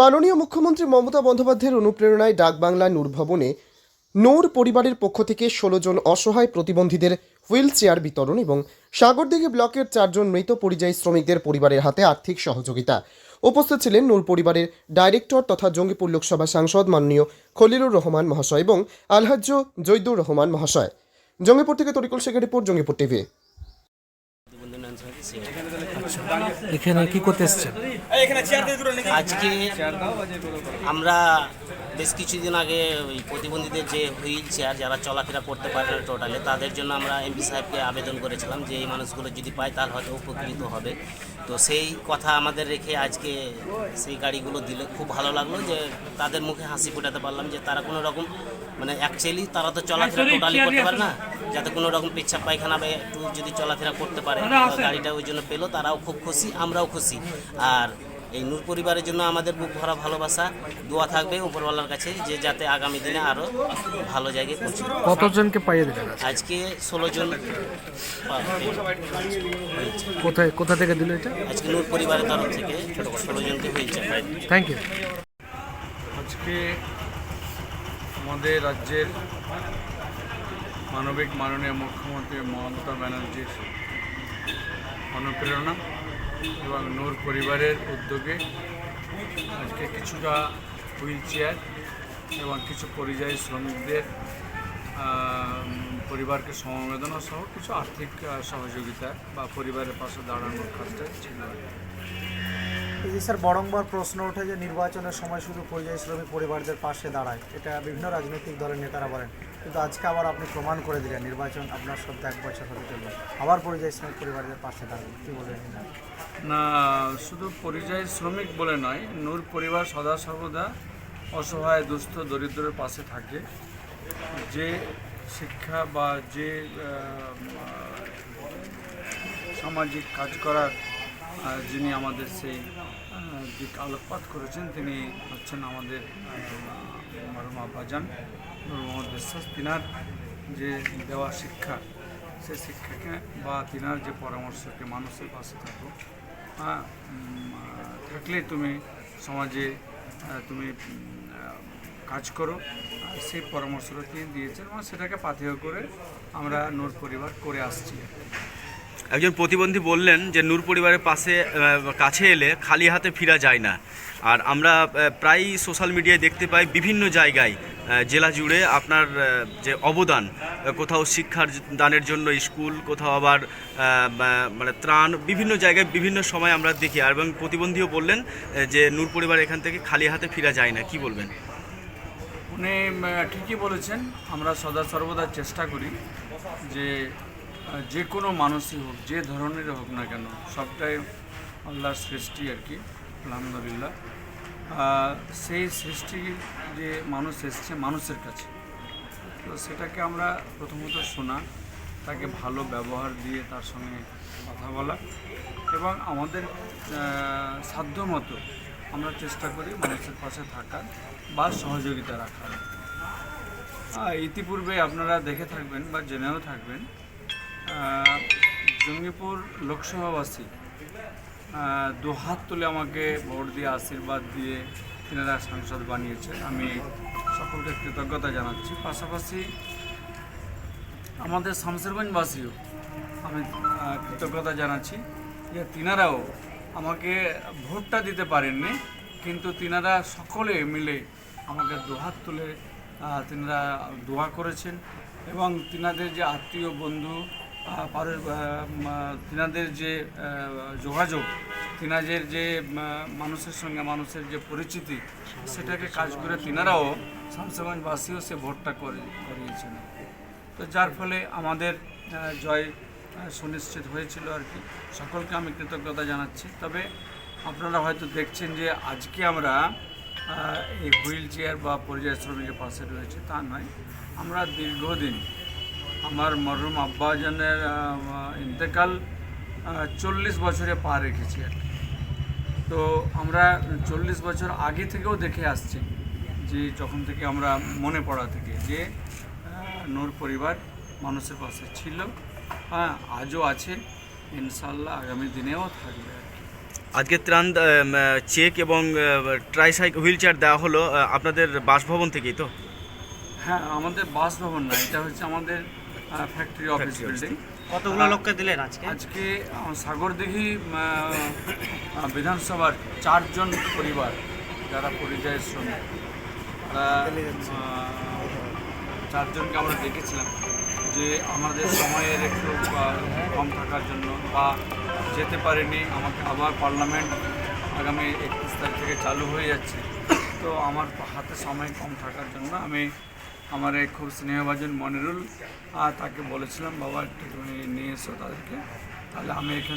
মাননীয় মুখ্যমন্ত্রী মমতা বন্দ্যোপাধ্যায়ের অনুপ্রেরণায় ডাকবাংলা নূর ভবনে নূর পরিবারের পক্ষ থেকে ষোলো জন অসহায় প্রতিবন্ধীদের হুইল চেয়ার বিতরণ এবং সাগরদিঘি ব্লকের চারজন মৃত পরিযায়ী শ্রমিকদের পরিবারের হাতে আর্থিক সহযোগিতা। উপস্থিত ছিলেন নূর পরিবারের ডাইরেক্টর তথা জঙ্গিপুর লোকসভা সাংসদ মাননীয় খলিলুর রহমান মহাশয় এবং আলহাজ্য জৈদুর রহমান মহাশয়। জঙ্গিপুর থেকে তরিকুল শেখের রিপোর্ট, জঙ্গিপুর টিভি। এখানে কি করতে এসছেন? আজকে আমরা বেশ কিছুদিন আগে ওই প্রতিবন্ধীদের যে হুইল চেয়ার যারা চলাফেরা করতে পারে না টোটালে তাদের জন্য আমরা এমপি সাহেবকে আবেদন করেছিলাম যে এই মানুষগুলো যদি পায় তাহলে হয়তো উপকৃত হবে। তো সেই কথা আমাদের রেখে আজকে সেই গাড়িগুলো দিলে খুব ভালো লাগল যে তাদের মুখে হাসি ফোটাতে পারলাম যে তারা কোনো রকম মানে অ্যাকচুয়ালি তারা তো চলাফেরা টোটালি করতে পারে না। যাতে কোনো রকম পেচ্ছাপ পায়খানা বা একটু যদি চলাফেরা করতে পারে গাড়িটা ওই জন্য পেল তারাও খুব খুশি আমরাও খুশি। আর এই নূর পরিবারের জন্য আমাদের বুক ভরা ভালোবাসা দোয়া থাকবে উপরওয়ালার কাছে যে যাতে আগামী দিনে আরও ভালো জায়গায় পৌঁছে। কতজনকে পাইয়ে দিলেন আজকে? ষোলো জন কোথায় কোথা থেকে দিল এটা? আজকে নূর পরিবারের তরফ থেকে ষোলো জনকে হয়েছে। থ্যাংক ইউ আজকে আমাদের রাজ্যের মানবিক মাননীয় মুখ্যমন্ত্রী মমতা ব্যানার্জির অনুপ্রেরণা। এবং নূর পরিবারের উদ্যোগে আজকে কিছুটা হুইল চেয়ার এবং কিছু পরিযায়ী শ্রমিকদের পরিবারকে সমবেদনা সহ কিছু আর্থিক সহযোগিতা বা পরিবারের পাশে দাঁড়ানোর কাজটা ছিল। স্যার বরংবার প্রশ্ন ওঠে যে নির্বাচনের সময় শুধু পরিযায়ী শ্রমিক পরিবারদের পাশে দাঁড়ায়, এটা বিভিন্ন রাজনৈতিক দলের নেতারা বলেন। কিন্তু আজকে আবার আপনি প্রমাণ করে দিলেন, নির্বাচন আপনার সপ্তাহে এক বছর হতে চলবে আবার পরিযায়ী শ্রমিক পরিবারদের পাশে দাঁড়াবেন কী বলবেন না, শুধু পরিযায়ী শ্রমিক বলে নয়, নূর পরিবার সদা সর্বদা অসহায়, দুস্থ, দরিদ্রের পাশে থাকে। যে শিক্ষা বা যে সামাজিক কাজ করার যিনি আমাদের সেই দিক আলোকপাত করেছেন, তিনি হচ্ছেন আমাদের মরম আব্বাজান মোহাম্মদ বিশ্বাস তিনার যে দেওয়া শিক্ষা সে শিক্ষাকে বা তিনার যে পরামর্শকে মানুষের পাশে থাকো। হ্যাঁ থাকলে তুমি সমাজে তুমি কাজ করো। সেই পরামর্শটা তিনি দিয়েছেন এবং সেটাকে পাথেয় করে আমরা নূর পরিবার করে আসছি। একজন প্রতিবন্ধী বললেন যে নূর পরিবারের পাশে কাছে এলে খালি হাতে ফিরা যায় না। আর আমরা আহ, প্রায়ই সোশ্যাল মিডিয়ায় দেখতে পাই বিভিন্ন জায়গায় জেলা জুড়ে আপনার যে অবদান কোথাও শিক্ষার দানের জন্য স্কুল কোথাও আবার মানে ত্রাণ বিভিন্ন জায়গায় বিভিন্ন সময় আমরা দেখি। আর এবং প্রতিবন্ধীও বললেন যে নূর পরিবার এখান থেকে খালি হাতে ফিরা যায় না। কি বলবেন? উনি ঠিকই বলেছেন। আমরা সদা সর্বদা চেষ্টা করি যে যে কোনো মানুষই হোক যে ধরনের হোক না কেন সবটাই আল্লাহর সৃষ্টি আর কি আলহামদুলিল্লাহ। সেই সৃষ্টি যে মানুষ এসছে মানুষের কাছে। তো সেটাকে আমরা প্রথমত শোনা তাকে ভালো ব্যবহার দিয়ে তার সঙ্গে কথা বলা এবং আমাদের আহ, সাধ্যমতো আমরা চেষ্টা করি মানুষের পাশে থাকার বা সহযোগিতা রাখার। ইতিপূর্বে আপনারা দেখে থাকবেন বা জেনেও থাকবেন জঙ্গিপুর লোকসভাবাসী দু হাত তুলে আমাকে ভোট দিয়ে আশীর্বাদ দিয়ে তিনারা সাংসদ বানিয়েছেন। আমি সকলকে কৃতজ্ঞতা জানাচ্ছি। পাশাপাশি আমাদের শামসেরগঞ্জবাসীও আমি কৃতজ্ঞতা জানাচ্ছি যে তিনারাও আমাকে ভোটটা দিতে পারেননি, কিন্তু তিনারা সকলে মিলে আমাকে দুহাত তুলে তিনারা দোয়া করেছেন এবং তিনাদের যে আত্মীয় বন্ধু তিনাদের যে যোগাযোগ, তিনাদের যে মানুষের সঙ্গে মানুষের যে পরিচিতি, সেটাকে কাজ করে তিনারাও শামসেগঞ্জবাসীও সে ভোটটা করে, করিয়েছেন। তো যার ফলে আমাদের জয় সুনিশ্চিত হয়েছিল আর কি। সকলকে আমি কৃতজ্ঞতা জানাচ্ছি। তবে আপনারা হয়তো দেখছেন যে আজকে আমরা এই হুইল চেয়ার বা পরিযায়ী শ্রমিকের পাশে রয়েছে, তা নয়। আমরা দীর্ঘদিন আমার মরহুম আব্বাজানের ইন্তেকাল চল্লিশ বছরে পা রেখেছি আর কি। তো আমরা চল্লিশ বছর আগে থেকেও দেখে আসছি যে যখন থেকে আমরা মনে পড়া থেকে যে নূর পরিবার মানুষের পাশে ছিল হ্যাঁ আজও আছে ইনশাল্লাহ আগামী দিনেও থাকবে আজকে ত্রাণ চেক এবং ট্রাইসাইকেল হুইল চেয়ার দেওয়া হলো আপনাদের বাসভবন থেকেই তো হ্যাঁ আমাদের বাসভবন না এটা হচ্ছে আমাদের ফ্যাক্টরি অফিস বিল্ডিং কতগুলো লোককে দিলেন আজকে? আজকে সাগরদিঘি বিধানসভার চারজন পরিবার যারা পরিযায়ী শ্রমিক। তারা চারজনকে আমরা দেখেছিলাম যে আমাদের সময়ের একটু কম থাকার জন্য বা যেতে পারেনি। আমাকে আবার পার্লামেন্ট আগামী একত্রিশ তারিখ থেকে চালু হয়ে যাচ্ছে। তো আমার হাতে সময় কম থাকার জন্য আমি আমার এক খুব স্নেহভাজন মনিরুল আর তাকে বলেছিলাম, বাবা একটু তুমি নিয়ে এসো তাদেরকে। তাহলে আমি এখানে